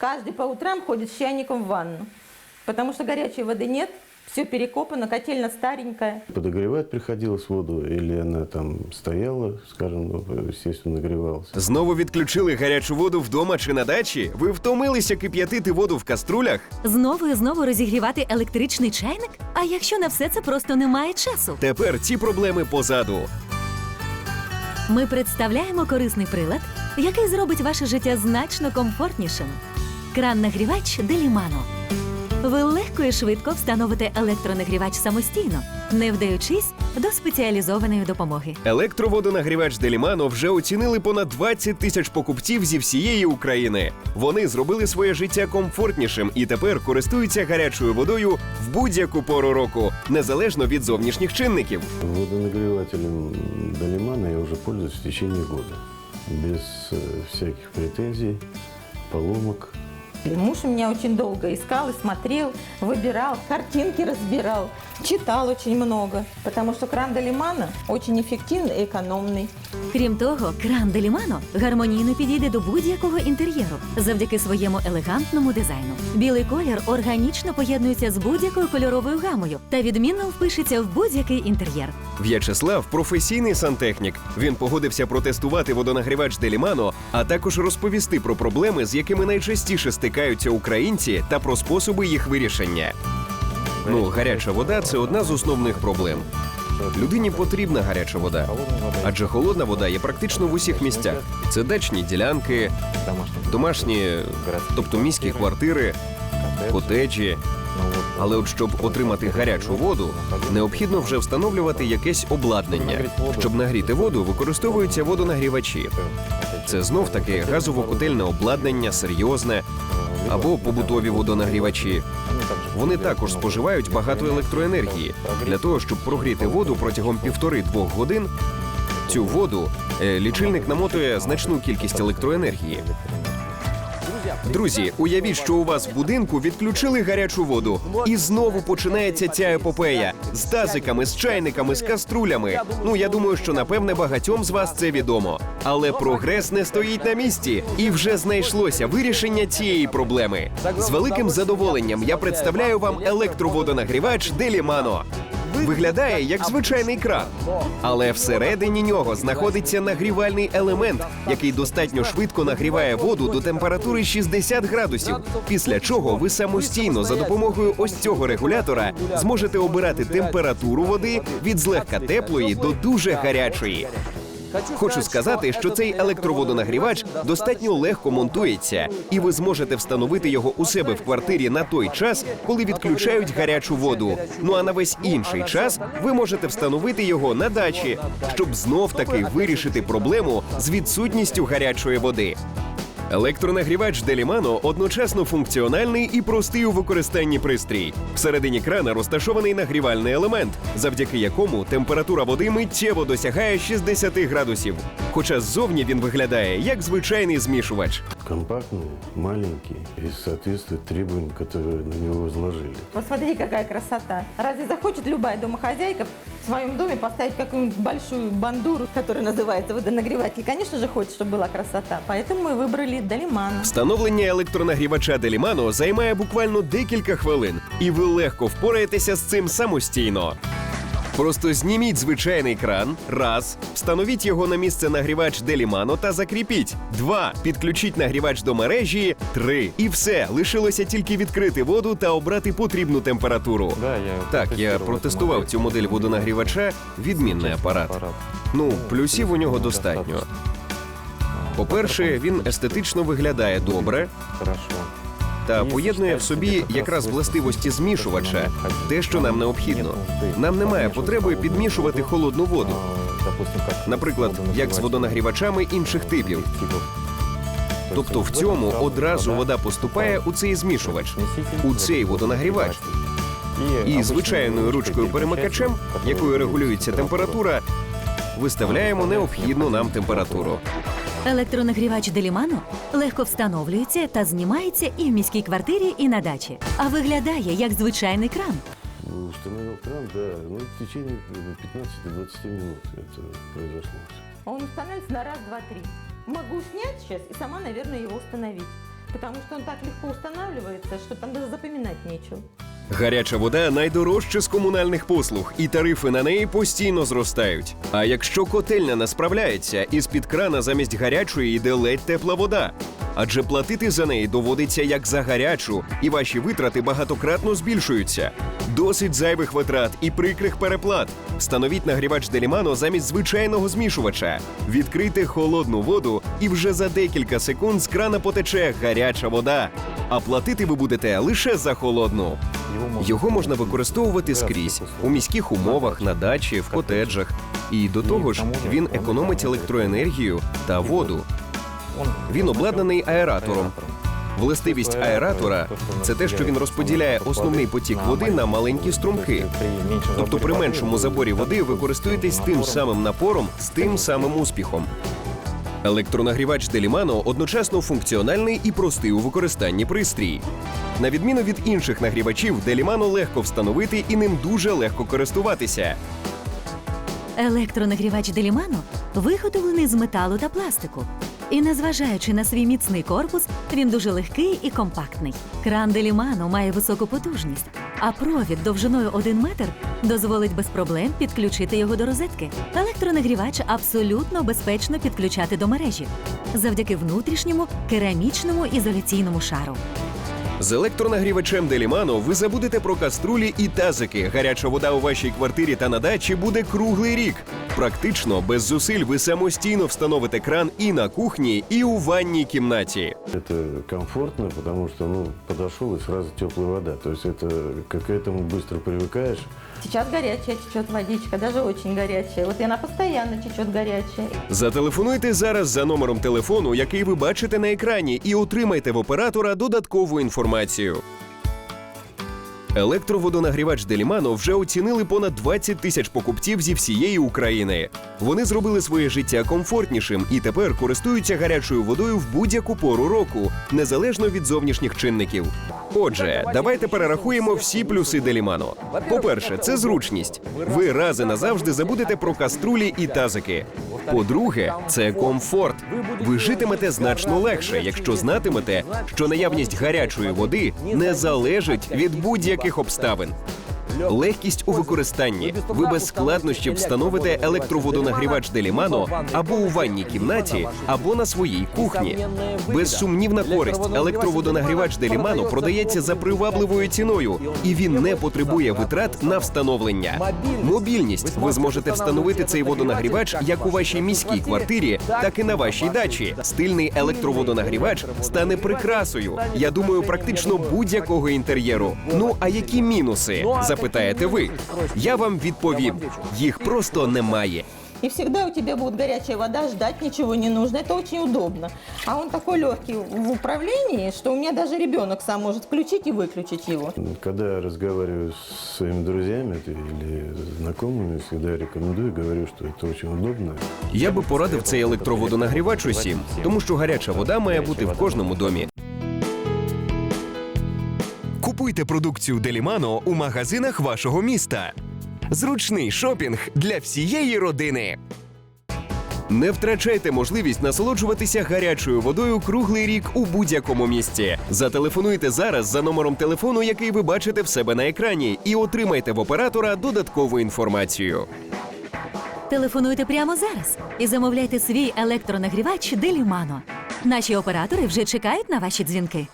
каждый по утрам ходит с чайником в ванну, потому что горячей воды нет, все перекопано, котельно старенькая. Подогревать приходилось воду, или она там стояла, скажем, ну, естественно, нагревалась. Знову відключили гарячу воду вдома чи на дачі? Ви втомилися кип'ятити воду в каструлях? Знову і знову розігрівати електричний чайник? А якщо на все це просто немає часу? Тепер ці проблеми позаду. Ми представляємо корисний прилад, який зробить ваше життя значно комфортнішим. Кран-нагрівач Делімано. Ви легко і швидко встановите електронагрівач самостійно, не вдаючись до спеціалізованої допомоги. Електроводонагрівач Делімано вже оцінили понад 20 тисяч покупців зі всієї України. Вони зробили своє життя комфортнішим і тепер користуються гарячою водою в будь-яку пору року, незалежно від зовнішніх чинників. Водонагревателем Долимана я уже пользуюсь в течение года. Без э, всяких претензий, поломок. И муж у меня очень долго искал и смотрел, выбирал, картинки разбирал, читал очень много, потому что кран Долимана очень эффективный и экономный. Крім того, кран Делімано гармонійно підійде до будь-якого інтер'єру завдяки своєму елегантному дизайну. Білий колір органічно поєднується з будь-якою кольоровою гамою та відмінно впишеться в будь-який інтер'єр. В'ячеслав професійний сантехнік. Він погодився протестувати водонагрівач Делімано, а також розповісти про проблеми, з якими найчастіше стикаються українці, та про способи їх вирішення. Ну, гаряча вода це одна з основних проблем. Людині потрібна гаряча вода, адже холодна вода є практично в усіх місцях. Це дачні ділянки, домашні, тобто міські квартири, котеджі. Але от щоб отримати гарячу воду, необхідно вже встановлювати якесь обладнання. Щоб нагріти воду, використовуються водонагрівачі. Це знов таки газово-котельне обладнання, серйозне або побутові водонагрівачі. Вони також споживають багато електроенергії. Для того, щоб прогріти воду протягом півтори-двох годин, цю воду е, лічильник намотує значну кількість електроенергії. Друзі, уявіть, що у вас в будинку відключили гарячу воду, і знову починається ця епопея з тазиками, з чайниками, з каструлями. Ну я думаю, що напевне багатьом з вас це відомо. Але прогрес не стоїть на місці, і вже знайшлося вирішення цієї проблеми. З великим задоволенням я представляю вам електроводонагрівач Делімано. Виглядає як звичайний кран, але всередині нього знаходиться нагрівальний елемент, який достатньо швидко нагріває воду до температури 60 градусів. Після чого ви самостійно за допомогою ось цього регулятора зможете обирати температуру води від злегка теплої до дуже гарячої. Хочу сказати, що цей електроводонагрівач достатньо легко монтується, і ви зможете встановити його у себе в квартирі на той час, коли відключають гарячу воду. Ну а на весь інший час ви можете встановити його на дачі, щоб знов таки вирішити проблему з відсутністю гарячої води. Електронагрівач Делімано одночасно функціональний і простий у використанні пристрій. Всередині крана розташований нагрівальний елемент, завдяки якому температура води миттєво досягає 60 градусів. Хоча ззовні він виглядає як звичайний змішувач. Компактный, маленький и соответствует требованиям, которые на него возложили. Посмотри, какая красота. Разве захочет любая домохозяйка в своем доме поставить какую-нибудь большую бандуру, которая называется водонагреватель? Конечно же, хочет, чтобы была красота. Поэтому мы выбрали Долиман. Встановлення електронагрівача Делімано займає буквально декілька хвилин, і ви легко впораєтеся з цим самостійно. Просто зніміть звичайний кран. Раз. Встановіть його на місце нагрівач Делімано та закріпіть. Два. Підключіть нагрівач до мережі. Три. І все. Лишилося тільки відкрити воду та обрати потрібну температуру. Да, я Так, я протестував цю модель водонагрівача. Відмінний апарат. Ну, плюсів у нього достатньо. По-перше, він естетично виглядає добре Хорошо. Та поєднує в собі якраз властивості змішувача, те, що нам необхідно. Нам немає потреби підмішувати холодну воду, наприклад, як з водонагрівачами інших типів. Тобто в цьому одразу вода поступає у цей змішувач, у цей водонагрівач. І звичайною ручкою перемикачем, якою регулюється температура, виставляємо необхідну нам температуру. Електронагрівач Делімано легко встановлюється та знімається і в міській квартирі, і на дачі. А виглядає як звичайний кран. Ну, Установил кран, да, ну, в течение э, 15-20 минут это произошло. Он устанавливается на раз, два, три. Могу снять сейчас и сама, наверное, его установить. Потому что он так легко устанавливается, что там даже запоминать нечего. Гаряча вода найдорожча з комунальних послуг, і тарифи на неї постійно зростають. А якщо котельня не справляється, із під крана замість гарячої йде ледь тепла вода. Адже платити за неї доводиться як за гарячу, і ваші витрати багатократно збільшуються. Досить зайвих витрат і прикрих переплат. Встановіть нагрівач Делімано замість звичайного змішувача. Відкрийте холодну воду, і вже за декілька секунд з крана потече гаряча вода. А платити ви будете лише за холодну. Його можна використовувати скрізь у міських умовах, на дачі, в котеджах. І до того ж, він економить електроенергію та воду. Він обладнаний аератором. Властивість аератора це те, що він розподіляє основний потік води на маленькі струмки. Тобто при меншому заборі води ви користуєтесь тим самим напором з тим самим успіхом. Електронагрівач Делімано одночасно функціональний і простий у використанні пристрій. На відміну від інших нагрівачів, Делімано легко встановити і ним дуже легко користуватися. Електронагрівач Делімано виготовлений з металу та пластику. І незважаючи на свій міцний корпус, він дуже легкий і компактний. Кран Делімано має високу потужність, а провід довжиною 1 метр дозволить без проблем підключити його до розетки. Електронагрівач абсолютно безпечно підключати до мережі завдяки внутрішньому керамічному ізоляційному шару. З електронагрівачем Делімано ви забудете про каструлі і тазики. Гаряча вода у вашій квартирі та на дачі буде круглий рік. Практично без зусиль ви самостійно встановите кран і на кухні, і у ванній кімнаті. Это комфортно, потому что, ну, подошел и сразу теплая вода. То есть это как к этому быстро привыкаешь. Сейчас горячая течет водичка, даже очень горячая. Вот и она постоянно течет горячая. Зателефонуйте зараз за номером телефону, який ви бачите на екрані, і отримайте в оператора додаткову інформацію. Електроводонагрівач Делімано вже оцінили понад 20 тисяч покупців зі всієї України. Вони зробили своє життя комфортнішим і тепер користуються гарячою водою в будь-яку пору року, незалежно від зовнішніх чинників. Отже, давайте перерахуємо всі плюси Делімано. По-перше, це зручність. Ви рази назавжди забудете про каструлі і тазики. По-друге, це комфорт. Ви житимете значно легше, якщо знатимете, що наявність гарячої води не залежить від будь-яких обставин. Легкість у використанні. Ви без складнощів встановите електроводонагрівач Делімано або у ванній кімнаті, або на своїй кухні. Безсумнівна користь. Електроводонагрівач Делімано продається за привабливою ціною, і він не потребує витрат на встановлення. Мобільність. Ви зможете встановити цей водонагрівач як у вашій міській квартирі, так і на вашій дачі. Стильний електроводонагрівач стане прикрасою. Я думаю, практично будь-якого інтер'єру. Ну а які мінуси? Запитаєте ви? Я вам відповім: їх просто немає. И всегда у тебя будет горячая вода, ждать ничего не нужно. Это очень удобно. А он такой легкий в управлении, что у меня даже ребенок сам может включить и выключить его. Когда я разговариваю с своими друзьями это или знакомыми, всегда рекомендую, говорю, что это очень удобно. Я би порадив цей електроводонагрівач усім, тому що гаряча вода має бути в кожному домі. Купуйте продукцію Делімано у магазинах вашого міста. Зручний шопінг для всієї родини. Не втрачайте можливість насолоджуватися гарячою водою круглий рік у будь-якому місці. Зателефонуйте зараз за номером телефону, який ви бачите в себе на екрані, і отримайте в оператора додаткову інформацію. Телефонуйте прямо зараз і замовляйте свій електронагрівач Делімано. Наші оператори вже чекають на ваші дзвінки.